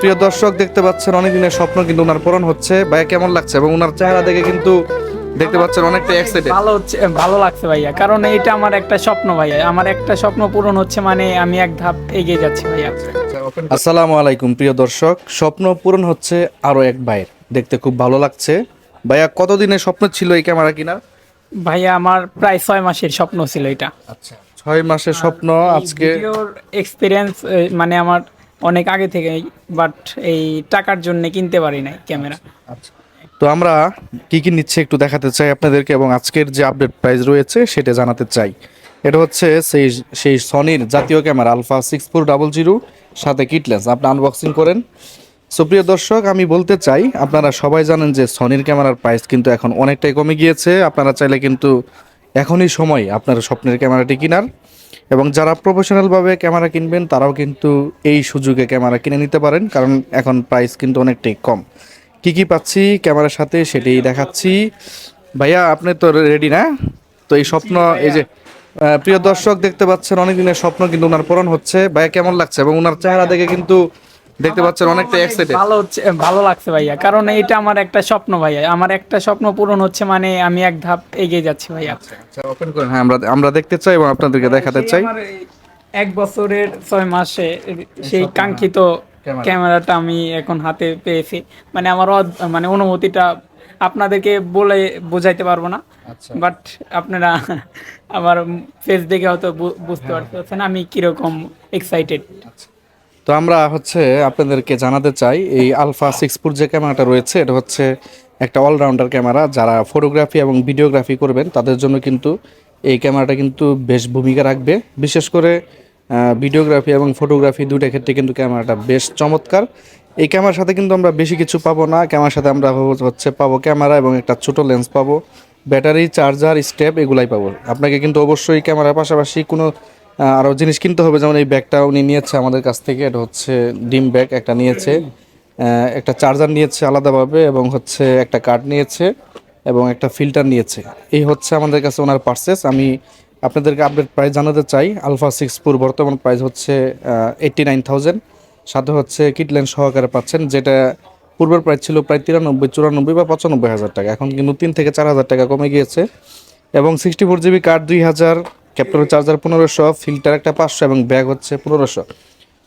প্রিয় দর্শক দেখতে পাচ্ছেন অনেক দিনের স্বপ্ন কিন্তু ওনার পূরণ হচ্ছে। ভাইয়া কেমন লাগছে? এবং ওনার চেহারা দেখে কিন্তু দেখতে পাচ্ছেন অনেকটা এক্সাইটেড ভালো হচ্ছে ভালো লাগছে ভাইয়া। কারণ এটা আমার একটা স্বপ্ন ভাইয়া। আমার একটা স্বপ্ন পূরণ হচ্ছে মানে আমি এক ধাপ এগিয়ে যাচ্ছি ভাইয়া। আসসালামু আলাইকুম প্রিয় দর্শক। স্বপ্ন পূরণ হচ্ছে আরও এক ভাইয়ের। দেখতে খুব ভালো লাগছে। ভাইয়া কতদিনের স্বপ্ন ছিল এই ক্যামেরা কিনার ভাইয়া আমার প্রায় ছয় মাসের স্বপ্ন ছিল এটা। আচ্ছা ছয় মাসের স্বপ্ন আজকে এক্সপিরিয়েন্স মানে আমার অনেক আগে থেকেই বাট এই টাকার জন্য কিনতে পারি নাই ক্যামেরা। তো আমরা কি কি নিচ্ছে একটু দেখাতে চাই আপনাদেরকে এবং আজকের যে আপডেট প্রাইস রয়েছে সেটা জানাতে চাই। এটা হচ্ছে সেই সেই সনির জাতীয় camera alpha six four double zero সাথে কিটলেন্স আপনি আনবক্সিং করেন। সুপ্রিয় দর্শক, আমি বলতে চাই, আপনারা সবাই জানেন যে সনির ক্যামেরার প্রাইস কিন্তু এখন অনেকটাই কমে গিয়েছে। আপনারা চাইলে কিন্তু এখনই সময় আপনার স্বপ্নের ক্যামেরাটি কেনার। এবং যারা প্রফেশনালভাবে ক্যামেরা কিনবেন তারাও কিন্তু এই সুযোগে ক্যামেরা কিনে নিতে পারেন কারণ এখন প্রাইস কিন্তু অনেকটাই কম। কি কি পাচ্ছি ক্যামেরার সাথে সেটাই দেখাচ্ছি। ভাইয়া আপনি তো রেডি না? তো এই স্বপ্ন এই যে প্রিয় দর্শক দেখতে পাচ্ছেন অনেক দিনের স্বপ্ন কিন্তু ওনার পূরণ হচ্ছে। ভাইয়া কেমন লাগছে? এবং ওনার চেহারা দেখে কিন্তু দেখতে পাচ্ছেন অনেকটা এক্সাইটেড ভালো হচ্ছে ভালো লাগছে ভাইয়া। কারণ এটা আমার একটা স্বপ্ন ভাইয়া। আমার একটা স্বপ্ন পূরণ হচ্ছে মানে আমি এক ধাপ এগিয়ে যাচ্ছি ভাইয়া। আচ্ছা ওপেন করেন। হ্যাঁ আমরা আমরা দেখতে চাই এবং আপনাদেরকে দেখাতে চাই। আমার এক বছরের ছয় মাসে সেই কাঙ্ক্ষিত ক্যামেরাটা আমি এখন হাতে পেয়েছি। মানে আমার মানে অনুভূতিটা আপনাদেরকে বলে বোঝাইতে পারব না। আচ্ছা। বাট আপনারা আমার ফেস দেখে হয়তো বুঝতে পারতেছেন আমি কীরকম এক্সাইটেড তো আমরা হচ্ছে আপনাদেরকে জানাতে চাই, এই আলফা সিক্স ফোর যে ক্যামেরাটা রয়েছে, এটা হচ্ছে একটা অলরাউন্ডার ক্যামেরা। যারা ফটোগ্রাফি এবং ভিডিওগ্রাফি করবেন, তাদের জন্য কিন্তু এই ক্যামেরাটা কিন্তু বেশ ভূমিকা রাখবে। বিশেষ করে ভিডিওগ্রাফি এবং ফটোগ্রাফি দুইটা ক্ষেত্রে কিন্তু ক্যামেরাটা বেশ চমৎকার। এই ক্যামেরার সাথে কিন্তু আমরা বেশি কিছু পাবো না। ক্যামেরার সাথে আমরা হচ্ছে পাবো ক্যামেরা এবং একটা ছোট লেন্স পাবো। ব্যাটারি চার্জার স্টেপ এগুলাই পাবো। আপনাকে কিন্তু অবশ্যই ক্যামেরার পাশাপাশি কোনো আরও জিনিস কিনতে হবে, যেমন এই ব্যাগটা উনি নিয়েছে আমাদের কাছ থেকে। এটা হচ্ছে ডিম ব্যাগ, একটা নিয়েছে। একটা চার্জার নিয়েছে আলাদাভাবে এবং হচ্ছে একটা কার্ড নিয়েছে এবং একটা ফিল্টার নিয়েছে। এই হচ্ছে আমাদের কাছে ওনার পার্সেস আমি আপনাদেরকে আপডেট প্রাইস জানাতে চাই। আলফা সিক্স ফোর বর্তমান প্রাইস হচ্ছে এইট্টি নাইন থাউজেন্ড সাথে হচ্ছে কিটল্যান্ড সহকারে পাচ্ছেন, যেটা পূর্বের প্রাইস ছিল প্রায় তিরানব্বই, চুরানব্বই বা পঁচানব্বই হাজার টাকা। এখন কিন্তু তিন থেকে চার হাজার টাকা কমে গিয়েছে। এবং সিক্সটি ফোর জিবি কার্ড দুই হাজার ক্যাপ্টরের চার্জার পনেরোশো ফিল্টার একটা পাঁচশো এবং ব্যাগ হচ্ছে পনেরোশো।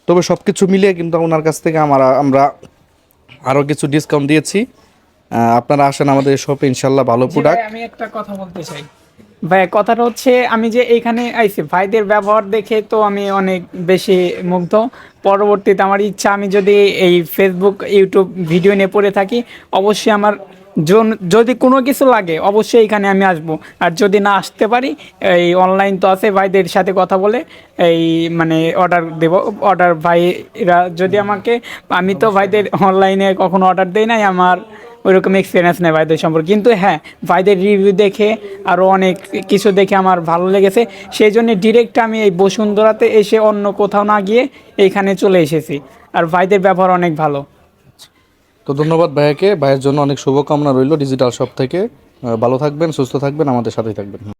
তবে সব কিছু মিলিয়ে কিন্তু ওনার কাছ থেকে আমরা আমরা আরও কিছু ডিসকাউন্ট দিয়েছি। আপনারা আসেন আমাদের শপে ইনশাল্লাহ ভালো প্রোডাক্ট আমি একটা কথা বলতে চাই। ভাই কথাটা হচ্ছে আমি যে এখানে আইছি ভাইদের ব্যবহার দেখে তো আমি অনেক বেশি মুগ্ধ। পরবর্তীতে আমার ইচ্ছা আমি যদি এই ফেসবুক ইউটিউব ভিডিও নিয়ে পড়ে থাকি অবশ্যই আমার যদি কোনো কিছু লাগে অবশ্যই এখানে আমি আসব। আর যদি না আসতে পারি এই অনলাইন তো আছে ভাইদের সাথে কথা বলে এই মানে অর্ডার দেব। অর্ডার ভাইরা যদি আমাকে আমি তো ভাইদের অনলাইনে কখনো অর্ডার দেই নাই আমার ওইরকম এক্সপিরিয়েন্স নেই ভাইদের সম্পর্কে। কিন্তু হ্যাঁ ভাইদের রিভিউ দেখে আরও অনেক কিছু দেখে আমার ভালো লেগেছে। সেই জন্য ডিরেক্ট আমি এই বসুন্ধরাতে এসে অন্য কোথাও না গিয়ে এইখানে চলে এসেছি। আর ভাইদের ব্যবহার অনেক ভালো। তো ধন্যবাদ ভাইয়াকে। ভাইয়ের জন্য অনেক শুভকামনা রইল ডিজিটাল শপ থেকে। ভালো থাকবেন, সুস্থ থাকবেন, আমাদের সাথেই থাকবেন।